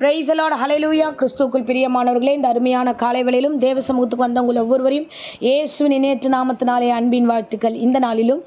பிரைசலோட hallelujah கிறிஸ்துக்குள் பிரியமானவர்களே இந்த அருமையான காலை வேளையிலும் தேவ சமூகத்துக்கு வந்த உங்கள் ஒவ்வொருவரையும் இயேசுவின் நேற்று நாமத்தினாலே அன்பின் வாழ்த்துக்கள். இந்த நாளிலும்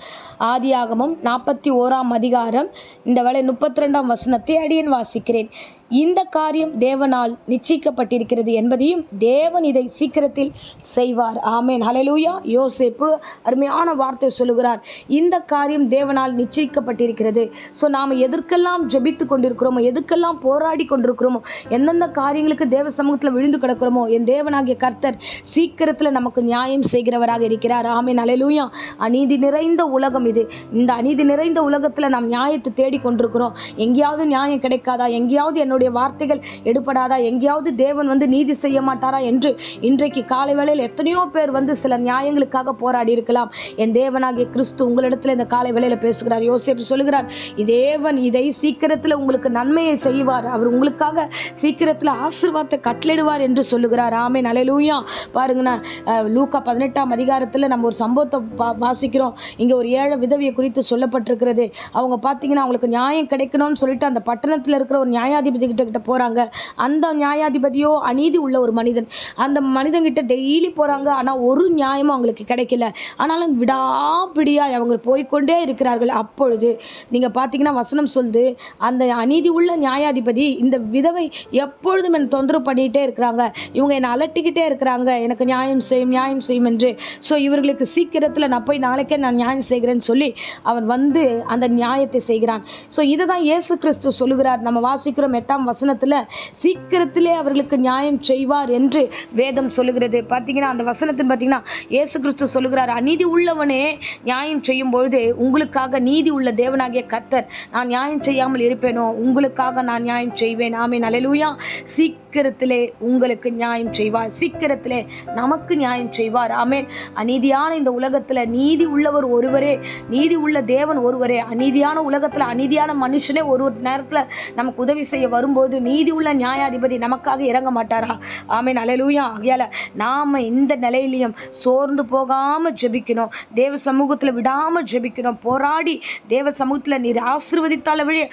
ஆதியாகமும் நாற்பத்தி ஓராம் அதிகாரம் இந்த வேலை முப்பத்தி ரெண்டாம் வசனத்தை அடியன் வாசிக்கிறேன். இந்த காரியம் தேவனால் நிச்சயிக்கப்பட்டிருக்கிறது என்பதையும் தேவன் இதை சீக்கிரத்தில் செய்வார். ஆமேன். ஹலலூயா யோசிப்பு அருமையான வார்த்தை சொல்லுகிறார். இந்த காரியம் தேவனால் நிச்சயிக்கப்பட்டிருக்கிறது. ஸோ நாம் எதற்கெல்லாம் ஜெபித்து கொண்டிருக்கிறோமோ எதுக்கெல்லாம் போராடி கொண்டிருக்கிறோமோ எந்தெந்த காரியங்களுக்கு தேவ சமூகத்தில் விழுந்து கிடக்கிறோமோ என் தேவனாகிய கர்த்தர் சீக்கிரத்தில் நமக்கு நியாயம் செய்கிறவராக இருக்கிறார். ஆமேன். ஹalleluya. அநீதி நிறைந்த உலகம் இது. இந்த அநீதி நிறைந்த உலகத்தில் நாம் நியாயத்தை தேடிக்கொண்டிருக்கிறோம் எங்கேயாவது நியாயம் கிடைக்காதா? எங்கேயாவது என்னோட என்னுடைய வார்த்தைகள் எடுபடாதா? எங்கேயாவது தேவன் வந்து நீதி செய்ய மாட்டாரா என்று இன்றைக்கு காலை வேளையில் எத்தனையோ பேர் வந்து சில நியாயங்களுக்காக போராடி இருக்கலாம். என் தேவனாகிய கிறிஸ்து உங்களிடத்தில் இந்த காலை வேளையில் பேசுகிறார். யோசிப்பு சொல்லுகிறார் தேவன் இதை சீக்கிரத்தில் உங்களுக்கு நன்மையை செய்வார். அவர் உங்களுக்காக சீக்கிரத்தில் ஆசிர்வாதத்தை கட்டளிடுவார் என்று சொல்லுகிறார். ஆமே நலையிலூயா பாருங்கண்ணா லூக்கா பதினெட்டாம் அதிகாரத்தில் நம்ம ஒரு சம்பவத்தை பா- வாசிக்கிறோம். இங்கே ஒரு ஏழை விதவியை குறித்து சொல்லப்பட்டிருக்கிறது. அவங்க பார்த்தீங்கன்னா அவங்களுக்கு நியாயம் கிடைக்கணும்னு சொல்லிட்டு அந்த பட்டணத்தில் இருக்கிற ஒரு நியாயாதிபதி கிட்ட கிட்ட போகிறாங்க அந்த நியாயாதிபதியோ அநீதி உள்ள ஒரு மனிதன். அந்த மனிதன்கிட்ட டெய்லி போகிறாங்க ஆனால் ஒரு நியாயமும் அவங்களுக்கு கிடைக்கல. ஆனாலும் விடாப்பிடியாக அவங்க போய்க்கொண்டே இருக்கிறார்கள். அப்பொழுது நீங்கள் பார்த்தீங்கன்னா வசனம் சொல்லுது அந்த அநீதி உள்ள நியாயாதிபதி இந்த விதவை எப்பொழுதும் என்னை தொந்தரவு பண்ணிகிட்டே இருக்கிறாங்க. இவங்க என்னை அலட்டிக்கிட்டே இருக்கிறாங்க. எனக்கு நியாயம் செய்யும் நியாயம் செய்யும் என்று. ஸோ இவர்களுக்கு சீக்கிரத்தில் நான் போய் நாளைக்கே நான் நியாயம் செய்கிறேன்னு சொல்லி அவன் வந்து அந்த நியாயத்தை செய்கிறான். ஸோ இதை தான் இயேசு கிறிஸ்து சொல்லுகிறார். நம்ம வாசிக்கிறோம் எட்டாம் வசனத்தில் சீக்கிரத்திலே அவர்களுக்கு நியாயம் செய்வார் என்று வேதம் சொல்லுகிறது. பார்த்தீங்கன்னா அந்த வசனத்தில் பார்த்தீங்கன்னா இயேசு கிறிஸ்து சொல்லுகிறார் அநீதி உள்ளவனே நியாயம் செய்யும் பொழுது உங்களுக்காக நீதி உள்ள தேவனாகிய கத்தர் நான் நியாயம் செய்யாமல் இருப்பேனோ? உங்களுக்காக நான் நியாயம் செய்வேன். ஆமே நலலூயா சீக்கிரம் சீக்கிரத்திலே உங்களுக்கு நியாயம் செய்வார். சீக்கிரத்திலே நமக்கு நியாயம் செய்வார். ஆமேன். அநீதியான இந்த உலகத்தில் நீதி உள்ளவர் ஒருவரே நீதி உள்ள தேவன் ஒருவரே அநீதியான உலகத்தில் அநீதியான மனுஷனே ஒரு ஒரு நேரத்தில் நமக்கு உதவி செய்ய வரும்போது நீதி உள்ள நியாயாதிபதி நமக்காக இறங்க மாட்டாரா? ஆமேன். அலையலூயா ஆகையால நாம் இந்த நிலையிலையும் சோர்ந்து போகாமல் ஜெபிக்கணும். தேவ சமூகத்தில் விடாமல் ஜெபிக்கணும். போராடி தேவ சமூகத்தில் நீர் ஆசிர்வதித்தால வழி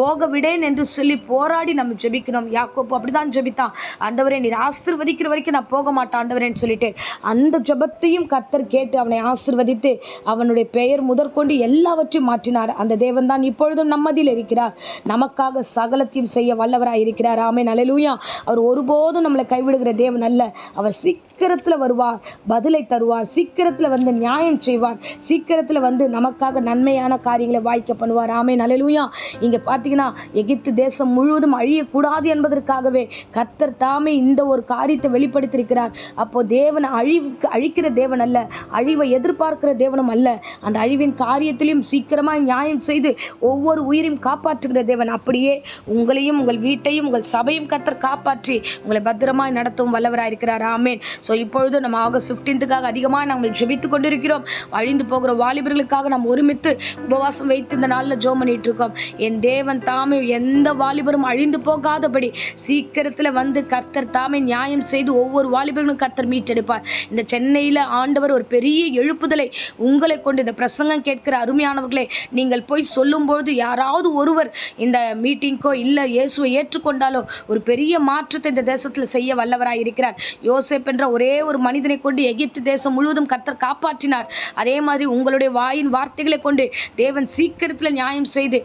போக விடேன் என்று சொல்லி போராடி நம்ம ஜெபிக்கணும். யாக்கோப்பு அப்படிதான் ஜெபித்தான். ஆண்டவரே நீர் ஆசிர்வதிக்கிற வரைக்கும் நான் போக மாட்டேன் ஆண்டவரேன்னு சொல்லிட்டு. அந்த ஜெபத்தையும் கர்த்தர் கேட்டு அவனை ஆசிர்வதித்து அவனுடைய பெயர் முதற்கொண்டு எல்லாவற்றையும் மாற்றினார். அந்த தேவன் தான் இப்பொழுதும் நம்மதில் இருக்கிறார். நமக்காக சகலத்தையும் செய்ய வல்லவராக இருக்கிறார் ஆமே நலலூயா அவர் ஒருபோதும் நம்மளை கைவிடுகிற தேவன் அல்ல. அவர் சீக்கிரத்தில் வருவார் பதிலை தருவார் சீக்கிரத்தில் வந்து நியாயம் செய்வார் சீக்கிரத்தில் வந்து நமக்காக நன்மையான காரியங்களை வாய்க்க பண்ணுவார். ஆமே நலலூயா இங்கே பார்த்தீங்கன்னா எகிப்து தேசம் முழுவதும் அழியக்கூடாது என்பதற்காகவே கர்த்தர் தாமே இந்த ஒரு காரியத்தை வெளிப்படுத்தியிருக்கிறார். அப்போ தேவன் அழிவுக்கு அழிக்கிற தேவன் அல்ல அழிவை எதிர்பார்க்கிற தேவனும் அல்ல. அந்த அழிவின் காரியத்திலையும் சீக்கிரமாக நியாயம் செய்து ஒவ்வொரு உயிரையும் காப்பாற்றுகிற தேவன். அப்படியே உங்களையும் உங்கள் வீட்டையும் உங்கள் சபையும் கத்தர் காப்பாற்றி உங்களை பத்திரமாய் நடத்தும் வல்லவராக இருக்கிறார் ஆமேன். ஸோ இப்பொழுது நம்ம ஆகஸ்ட் ஃபிஃப்டீன்த்துக்காக அதிகமாக நாங்கள் ஜெபித்து கொண்டிருக்கிறோம். அழிந்து போகிற வாலிபர்களுக்காக நாம் ஒருமித்து உபவாசம் வைத்து இந்த நாளில் ஜோம் பண்ணிட்டு இருக்கோம் என் தேவன் தாமே எந்த வாலிபரும் அழிந்து போகாதபடி சீக்கிரத்தில் வந்து கர்த்தர் தாமே நியாயம் செய்து ஒவ்வொரு வாலிபர்களும் கர்த்தர் மீட்டெடுப்பார். இந்த சென்னையில் ஆண்டவர் ஒரு பெரிய எழுப்புதலை உங்களை கொண்டு இந்த பிரசங்கம் கேட்கிற அருமையானவர்களே நீங்கள் போய் சொல்லும்பொழுது யாராவது ஒருவர் இந்த மீட்டிங்க்கோ இல்லை இயேசுவை ஏற்றுக்கொண்டாலோ ஒரு பெரிய மாற்றத்தை இந்த தேசத்தில் செய்ய வல்லவராக இருக்கிறார் யோசேப் என்ற ஒரு ஒரே ஒரு மனிதனை கொண்டு எகிப்து தேசம் முழுவதும் கர்த்தர் காப்பாற்றினார். அதே மாதிரி உங்களுடைய வாயின் வார்த்தைகளை கொண்டு தேவன் சீக்கிரத்தில் நியாயம் செய்து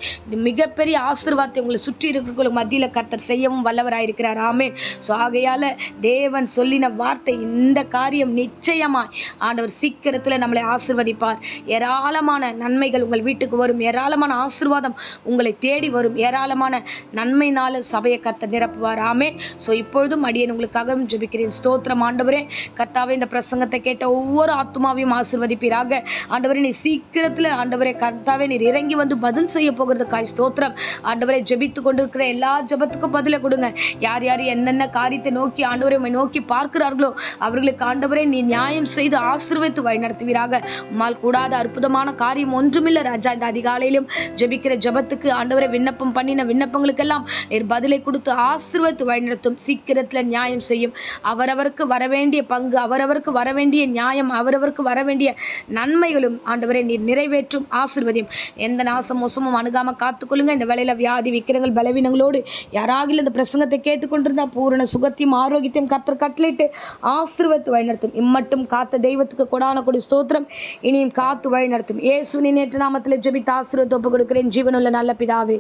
மிகப்பெரிய ஆசிர்வாதத்தை உங்களை சுற்றி இருக்கிறவங்களுக்கு மத்தியில் கர்த்தர் செய்யவும் வல்லவராயிருக்கிறார். ஆமே ஸோ ஆகையால் தேவன் சொல்லின வார்த்தை இந்த காரியம் நிச்சயமாய் ஆண்டவர் சீக்கிரத்தில் நம்மளை ஆசிர்வதிப்பார். ஏராளமான நன்மைகள் உங்கள் வீட்டுக்கு வரும். ஏராளமான ஆசிர்வாதம் உங்களை தேடி வரும். ஏராளமான நன்மைனால சபையை கத்த நிரப்புவார். ஆமே ஸோ இப்பொழுதும் அடியன் உங்களுக்காகவும் ஜெபிக்கிறேன். ஸ்தோத்திரம் ஆண்டவரே. கர்த்தாவே இந்த பிரசங்கத்தை கேட்ட ஒவ்வொரு ஆத்மாவையும் ஆசிர்வதிப்பீராக. ஆண்டவரே நீ சீக்கிரத்தில் ஆண்டவரே கர்த்தாவே நீர் இறங்கி வந்து பதில் செய்ய போகிறதுக்காய் ஸ்தோத்திரம். ஆண்டவரை ஜெபித்து கொண்டிருக்கிற எல்லா ஜெபத்துக்கும் பதிலை கொடுங்க. யார் யார் என்னென்ன காரியத்தை நோக்கி ஆண்டவரை நோக்கி பார்க்கிறார்களோ அவர்களுக்கு ஆண்டவரே நீ நியாயம் செய்து ஆசீர்வதித்து வழிநடத்துவீராக. உம்மால் கூடாத அற்புதமான காரியம் ஒன்றுமில்லை ராஜா. இந்த அதிகாலையிலும் ஜெபிக்கிற ஜெபத்துக்கு ஆண்டவரை விண்ணப்பம் பண்ணின விண்ணப்பங்களுக்கெல்லாம் நீர் பதிலை கொடுத்து ஆசிர்வத்து வழிநடத்தும். சீக்கிரத்தில் நியாயம் செய்யும். அவரவருக்கு வரவே வேண்டிய பங்கு அவரவருக்கு வர வேண்டிய நியாயம் அவரவருக்கு வர வேண்டிய நன்மைகளும் ஆண்டவரை நீர் நிறைவேற்றும் ஆசிர்வதியும். எந்த நாசம் மோசமும் அணுகாமல் காத்துக்கொள்ளுங்க. இந்த வேளையில் வியாதி விக்கிரங்கள் பலவீனங்களோடு யாராகிலும் இந்த பிரசங்கத்தை கேட்டுக்கொண்டிருந்தா பூரண சுகத்தையும் ஆரோக்கியத்தையும் கத்தர் கட்டளிட்டு ஆசிர்வத்து வழிநடத்தும். இம்மட்டும் காத்த தெய்வத்துக்கு கொடான கொடி ஸ்தோத்திரம். இனியும் காத்து வழிநடத்தும். இயேசுவின் நேற்று நாமத்தில் ஜெபித்து ஆசிர்வத்தை ஒப்பு கொடுக்கிறேன் ஜீவனுள்ள நல்ல பிதாவே.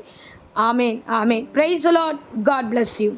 ஆமேன் ஆமேன். Praise the lord God bless you